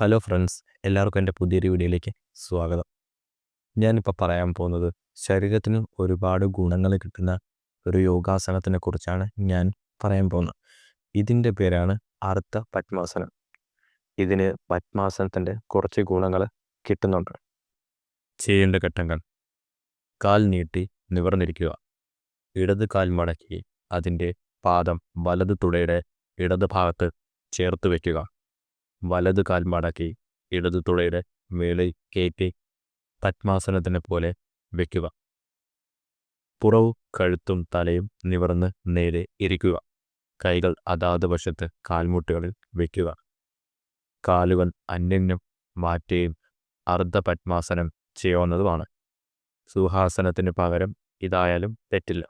Hello friends എല്ലാവർക്കും എന്റെ പുതിയൊരു വീഡിയോയിലേക്ക് സ്വാഗതം. ഞാനിപ്പോൾ പറയാൻ പോകുന്നത് ശരീരത്തിന് ഒരുപാട് ഗുണങ്ങൾ കിട്ടുന്ന ഒരു യോഗാസനത്തിനെ കുറിച്ചാണ് ഞാൻ പറയാൻ പോകുന്നത്. ഇതിന്റെ പേരാണ് അർത്ഥ പത്മാസനം. ഇതിന് പത്മാസനത്തിന്റെ കുറച്ച് ഗുണങ്ങൾ കിട്ടുന്നുണ്ട്. ചെയ്യേണ്ട ഘട്ടങ്ങൾ. കാൽ നീട്ടി നിവർന്നിരിക്കുക. ഇടത് കാൽ മടക്കി അതിന്റെ പാദം വലത് തുടയുടെ ഇടത് ഭാഗത്ത് ചേർത്ത് വയ്ക്കുക. വലത് കാൽ മടക്കി ഇടത് തുടയുടെ മേളിൽ കയറ്റി പത്മാസനത്തിനെ പോലെ വയ്ക്കുക പുറവും കഴുത്തും തലയും നിവർന്ന് നേരെ ഇരിക്കുക. കൈകൾ അതാത് വശത്ത് കാൽമുട്ടുകളിൽ വയ്ക്കുക കാലുകൾ അന്യനും മാറ്റുകയും അർദ്ധ പത്മാസനം ചെയ്യാവുന്നതുമാണ് സുഹാസനത്തിന് പകരം ഇതായാലും തെറ്റില്ല.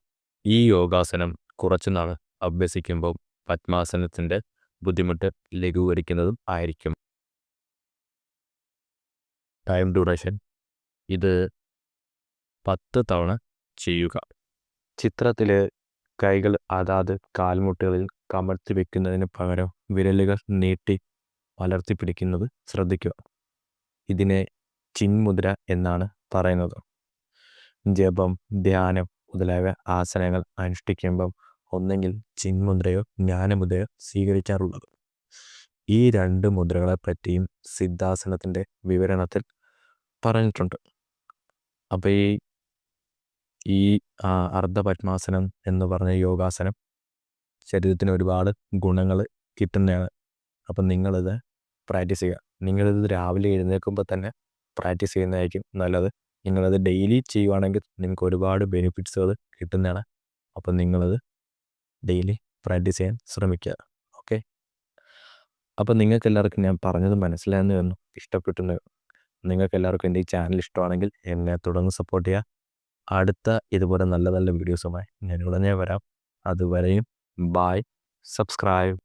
ഈ യോഗാസനം കുറച്ചുനാൾ അഭ്യസിക്കുമ്പോൾ പത്മാസനത്തിന്റെ ബുദ്ധിമുട്ട് ലഘൂകരിക്കുന്നതും ആയിരിക്കും. ടൈം ഡ്യൂറേഷൻ ഇത് പത്ത് തവണ ചെയ്യുക. ചിത്രത്തിൽ കൈകൾ അതാത് കാൽമുട്ടുകളിൽ കമഴ്ത്തി വെക്കുന്നതിന് പകരം വിരലുകൾ നീട്ടി വളർത്തി പിടിക്കുന്നത് ശ്രദ്ധിക്കുക. ഇതിനെ ചിന്മുദ്ര എന്നാണ് പറയുന്നത്. ജപം ധ്യാനം മുതലായ ആസനങ്ങൾ അനുഷ്ഠിക്കുമ്പം ഒന്നെങ്കിൽ ചിന്മുദ്രയോ ജ്ഞാനമുദ്രയോ സ്വീകരിക്കാറുള്ളത്. ഈ രണ്ട് മുദ്രകളെ പറ്റിയും സിദ്ധാസനത്തിന്റെ വിവരണത്തിൽ പറഞ്ഞിട്ടുണ്ട്. അപ്പോൾ ഈ ഈ അർദ്ധപത്മാസനം എന്ന് പറഞ്ഞ യോഗാസനം ശരീരത്തിന് ഒരുപാട് ഗുണങ്ങൾ കിട്ടുന്നതാണ്. അപ്പം നിങ്ങളിത് പ്രാക്ടീസ് ചെയ്യുക. നിങ്ങളിത് രാവിലെ എഴുന്നേൽക്കുമ്പോൾ തന്നെ പ്രാക്ടീസ് ചെയ്യുന്നതായിരിക്കും നല്ലത്. നിങ്ങളത് ഡെയിലി ചെയ്യുവാണെങ്കിൽ നിങ്ങൾക്ക് ഒരുപാട് ബെനിഫിറ്റ്സുകൾ കിട്ടുന്നതാണ്. അപ്പം നിങ്ങളത് ഡെയിലി പ്രാക്ടീസ് ചെയ്യാൻ ശ്രമിക്കുക. ഓക്കെ? അപ്പം നിങ്ങൾക്ക് എല്ലാവർക്കും ഞാൻ പറഞ്ഞത് മനസ്സിലായെന്ന് വന്നു. ഇഷ്ടപ്പെട്ടെന്ന് നിങ്ങൾക്ക് എല്ലാവർക്കും എന്റെ ഈ ചാനൽ ഇഷ്ടമാണെങ്കിൽ എന്നെ തുടർന്ന് സപ്പോർട്ട് ചെയ്യുക. അടുത്ത ഇതുപോലെ നല്ല നല്ല വീഡിയോസുമായി ഞാൻ ഉടനെ വരാം. അതുവരെയും ബായ് സബ്സ്ക്രൈബ്.